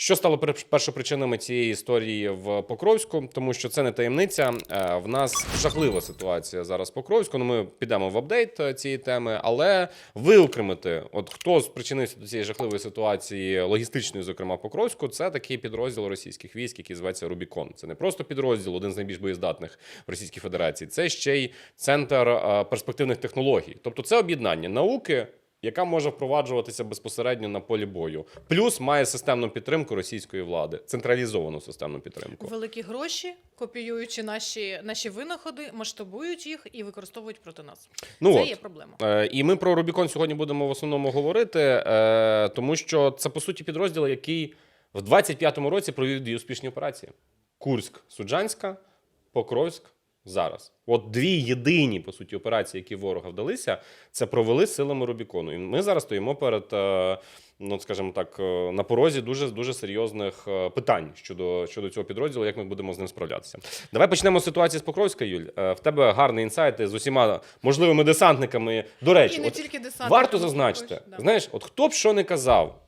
Що стало пер- першопричинами цієї історії в Покровську? Тому що це не таємниця. Е, В нас жахлива ситуація зараз в Покровську. Ну, ми підемо в апдейт е, цієї теми, але виокремити, от хто спричинився до цієї жахливої ситуації, логістичної, зокрема Покровську, це такий підрозділ російських військ, який зветься Рубікон. Це не просто підрозділ, один з найбільш боєздатних в Російській Федерації. Це ще й центр е, перспективних технологій. Тобто, це об'єднання науки. Яка може впроваджуватися безпосередньо на полі бою, плюс має системну підтримку російської влади, централізовану системну підтримку. Великі гроші, копіюючи наші, наші винаходи, масштабують їх і використовують проти нас. Ну Це от. є проблема. Е, І ми про Рубікон сьогодні будемо в основному говорити, е, тому що це по суті підрозділ, який в 25-му році провів дві успішні операції: Курськ, Суджанська, Покровськ. Зараз, от дві єдині по суті операції, які ворога вдалися, це провели силами Рубікону. І ми зараз стоїмо перед, е, ну скажімо так, е, на порозі дуже дуже серйозних е, питань щодо, щодо цього підрозділу, як ми будемо з ним справлятися. Давай почнемо з ситуації з Покровська, Юль. В тебе гарний інсайт з усіма можливими десантниками. До речі, і не от тільки десант. Варто зазначити, знаєш, от хто б що не казав,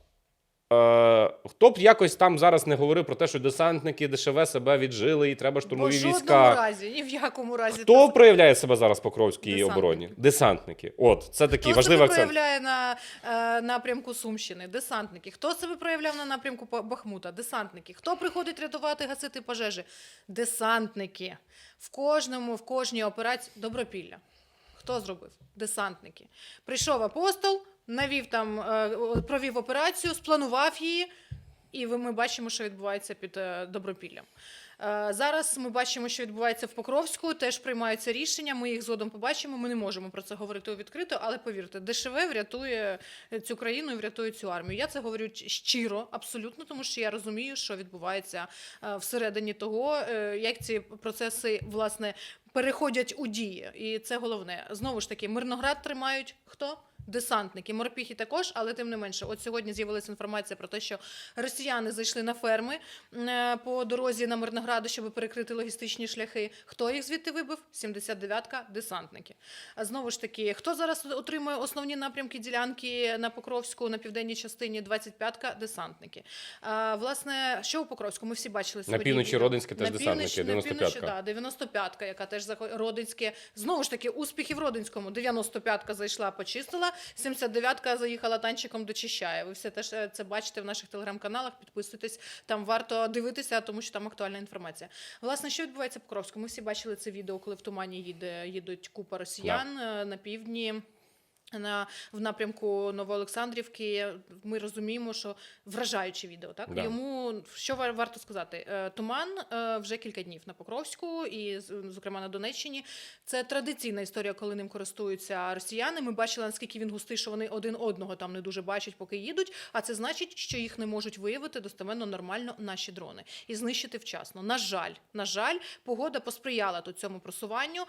хто б якось там зараз не говорив про те, що десантники дешеве себе віджили і треба штурмові в жодному війська. разі, ні в якому разі. Хто це- проявляє себе зараз в Покровській Десантники. обороні? Десантники. От, це такий Хто важливий себе проявляє на е, напрямку Сумщини? Десантники. Хто себе проявляв на напрямку Бахмута? Десантники. Хто приходить рятувати, гасити пожежі? Десантники. В кожному, в кожній операції добропілля. Хто зробив? Десантники. Прийшов апостол, навів там, е, провів операцію, спланував її, і ви- ми бачимо, що відбувається під е, добропіллям. Е, Зараз ми бачимо, що відбувається в Покровську. Теж приймаються рішення. Ми їх згодом побачимо. Ми не можемо про це говорити відкрито, але повірте, ДШВ врятує цю країну і врятує цю армію. Я це говорю щиро, абсолютно, тому що я розумію, що відбувається всередині того, як ці процеси власне переходять у дії. І це головне. Знову ж таки, Мирноград тримають хто? Десантники, морпіхи також, але тим не менше, от сьогодні з'явилася інформація про те, що росіяни зайшли на ферми е, по дорозі на Мирнограду, щоб перекрити логістичні шляхи. Хто їх звідти вибив? 79-ка десантники. А знову ж таки, хто зараз отримує основні напрямки ділянки на Покровську на південній частині? 25-ка десантники. А, власне, що у Покровську? Ми всі бачили сьогодні. півночі. Родинське теж На десантники, північ- на 95-ка. да, 95-ка, яка теж Родинське. Знову ж таки, успіхи в Родинському. 95-ка зайшла, почистила, 79-ка заїхала танчиком до Чищаєва. Ви все теж е, це бачите в наших телеграм-каналах. Підписуйтесь, там варто дивитися, тому що там актуальна інформація. Власне, що відбувається в Покровську? Ми всі бачили це відео, коли в тумані їде, їдуть купа росіян yeah. на півдні. На в напрямку Новоолександрівки ми розуміємо, що вражаюче відео. Так Да. йому що вар- варто сказати? Е, Туман е, вже кілька днів на Покровську, і зокрема на Донеччині. Це традиційна історія, коли ним користуються росіяни. Ми бачили наскільки він густий, що вони один одного там не дуже бачать, поки їдуть. А це значить, що їх не можуть виявити достеменно нормально наші дрони і знищити вчасно. На жаль, на жаль, погода посприяла тут цьому просуванню.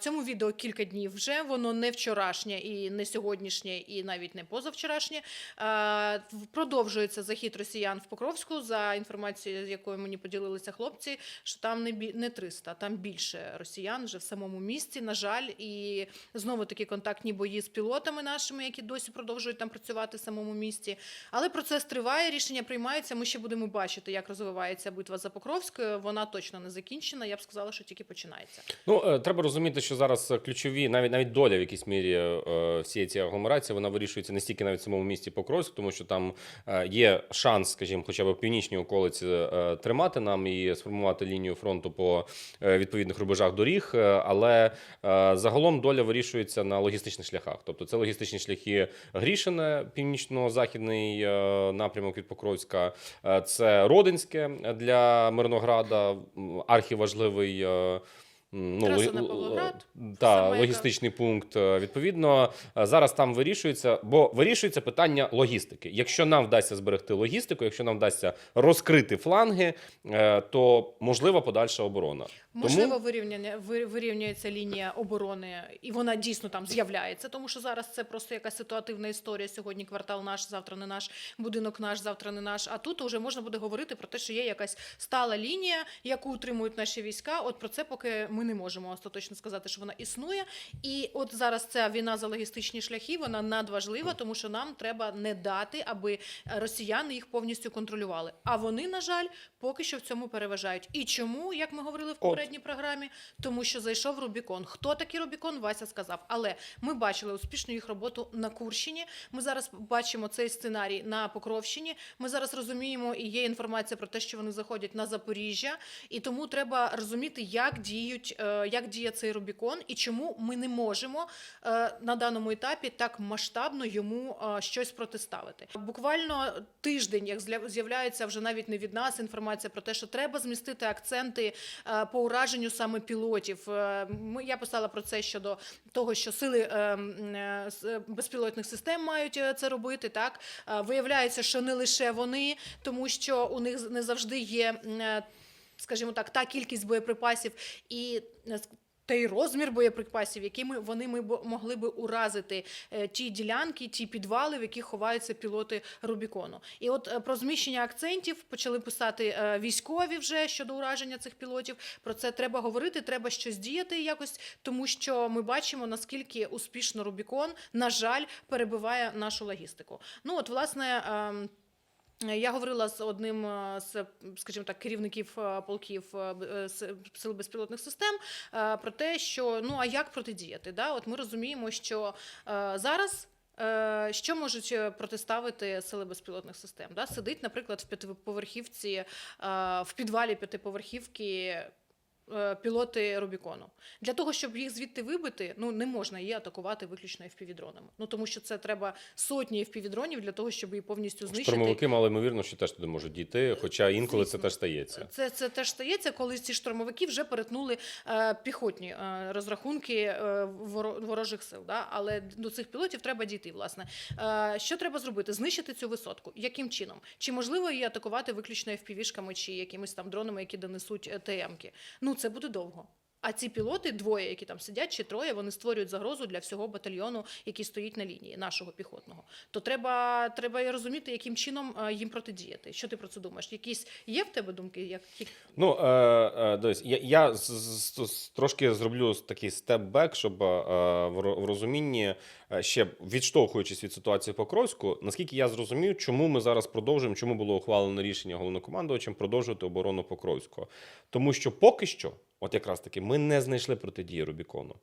Цьому відео кілька днів вже воно не вчорашнє і не сьогоднішнє, і навіть не позавчорашнє. А, Продовжується захід росіян в Покровську за інформацією, з якою мені поділилися хлопці, що там не бі- не 300, там більше росіян вже в самому місті. На жаль, і знову такі контактні бої з пілотами нашими, які досі продовжують там працювати в самому місті. Але процес триває, рішення приймаються. Ми ще будемо бачити, як розвивається битва за Покровською. Вона точно не закінчена. Я б сказала, що тільки починається. Ну, е, треба розуміти, що зараз е, ключові, навіть навіть доля в якійсь мірі е, всієї цієї агломерації, вона вирішується не стільки навіть в самому місті Покровськ, тому що там е, є шанс, скажімо, хоча б в північній околиці е, тримати нам і сформувати лінію фронту по е, відповідних рубежах доріг. Але загалом доля вирішується на логістичних шляхах. Тобто це логістичні шляхи Грішине, північно-західний напрямок від Покровська, це Родинське для Мирнограда, архіважливий. Ну, Траса на л- Павлоград, та, саме яка- логістичний пункт. Е, Відповідно, е, зараз там вирішується, бо вирішується питання логістики. Якщо нам вдасться зберегти логістику, якщо нам вдасться розкрити фланги, е, то можлива подальша оборона. Можливо, вирівняння вирівнюється лінія оборони, і вона дійсно там з'являється, тому що зараз це просто якась ситуативна історія. Сьогодні квартал наш, завтра не наш, будинок наш, завтра не наш. А тут вже можна буде говорити про те, що є якась стала лінія, яку утримують наші війська. От про це поки ми ми не можемо остаточно сказати, що вона існує. І от зараз ця війна за логістичні шляхи вона надважлива, тому що нам треба не дати, аби росіяни їх повністю контролювали. А вони, на жаль, поки що в цьому переважають. І чому, як ми говорили в попередній програмі, тому що зайшов Рубікон. Хто такий Рубікон? Вася сказав. Але ми бачили успішну їх роботу на Курщині. Ми зараз бачимо цей сценарій на Покровщині. Ми зараз розуміємо, і є інформація про те, що вони заходять на Запоріжжя, і тому треба розуміти, як діють, як діє цей Рубікон, і чому ми не можемо е, на даному етапі так масштабно йому е, щось протиставити. Буквально тиждень, як з'являється вже навіть не від нас інформація про те, що треба змістити акценти е, по ураженню саме пілотів. Е, Ми я писала про це щодо того, що сили е, е, безпілотних систем мають е, це робити. Так Е, виявляється, що не лише вони, тому що у них не завжди є. Скажімо так, та кількість боєприпасів і е, той розмір боєприпасів, якими вони ми могли би уразити е, ті ділянки, ті підвали, в яких ховаються пілоти Рубікону. І от е, про зміщення акцентів почали писати військові вже щодо ураження цих пілотів. Про це треба говорити, треба щось діяти якось, тому що ми бачимо наскільки успішно Рубікон, на жаль, перебиває нашу логістику. Ну от власне. Ем, я говорила з одним е, з, скажімо так, керівників е, полків е, е, сил безпілотних систем е, про те, що ну а як протидіяти? Да? От ми розуміємо, що е, зараз. е, Що можуть е, протиставити сили безпілотних систем? Да? Сидить, наприклад, в п'ятиповерхівці, е, в підвалі п'ятиповерхівки е, пілоти Рубікону. Для того, щоб їх звідти вибити, ну не можна її атакувати виключно FPV-дронами. Ну тому що це треба сотні FPV-дронів для того, щоб її повністю знищити. Штурмовики мали ймовірно, що теж туди можуть дійти, хоча інколи це теж стається. Це, це теж стається, коли ці штурмовики вже перетнули е, піхотні е, розрахунки е, ворожих сил. Да? Але до цих пілотів треба дійти. Власне, е, що треба зробити? Знищити цю висотку. Яким чином? Чи можливо її атакувати виключно FPV-шками чи якимись там дронами, які донесуть е, ТМ-ки? Ну це буде довго. А ці пілоти, двоє, які там сидять, чи троє, вони створюють загрозу для всього батальйону, який стоїть на лінії нашого піхотного. То треба, треба розуміти, яким чином е, їм протидіяти. Що ти про це думаєш? Якісь є в тебе думки? Як. Ну, е, е, дивись, я, я трошки зроблю такий степ-бек, щоб е, в, ро- в розумінні, ще відштовхуючись від ситуації Покровську, наскільки я зрозумів, чому ми зараз продовжуємо, чому було ухвалено рішення головнокомандувачем продовжувати оборону Покровського. Тому що поки що, от якраз таки, ми не знайшли протидії Рубікону.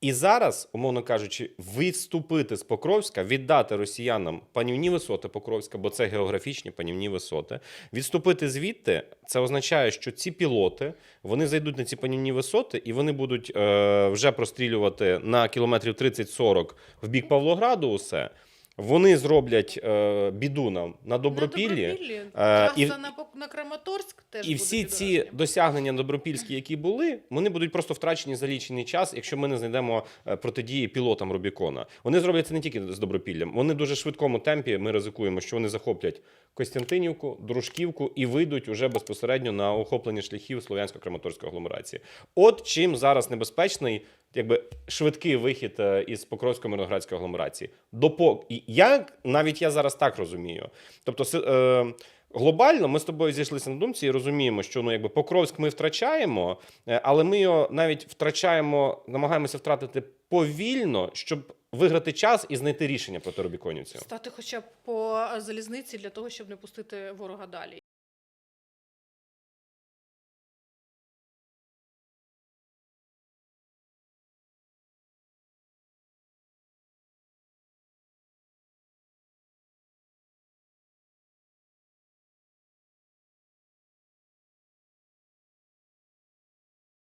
І зараз, умовно кажучи, відступити з Покровська, віддати росіянам панівні висоти Покровська, бо це географічні панівні висоти. Відступити звідти, це означає, що ці пілоти вони зайдуть на ці панівні висоти і вони будуть е, вже прострілювати на кілометрів 30-40 в бік Павлограду. Усе. Вони зроблять е, біду нам на Добропіллі. На Добропіллі. Е, і- на, на Краматорськ теж І всі буде ці досягнення добропільські, які були, вони будуть просто втрачені за лічений час, якщо ми не знайдемо е, протидії пілотам Рубікона. Вони зроблять це не тільки з добропіллям. Вони дуже швидкому темпі. Ми ризикуємо, що вони захоплять Костянтинівку, Дружківку і вийдуть уже безпосередньо на охоплення шляхів слов'янсько-краматорської агломерації. От чим зараз небезпечний. Якби швидкий вихід е, із Покровської мирноградської агломерації. Допо... і Я навіть я зараз так розумію. Тобто, е, Глобально ми з тобою зійшлися на думці і розуміємо, що ну якби Покровськ ми втрачаємо, е, але ми його навіть втрачаємо, намагаємося втратити повільно, щоб виграти час і знайти рішення проти Рубіконівців. Стати хоча б по залізниці для того, щоб не пустити ворога далі.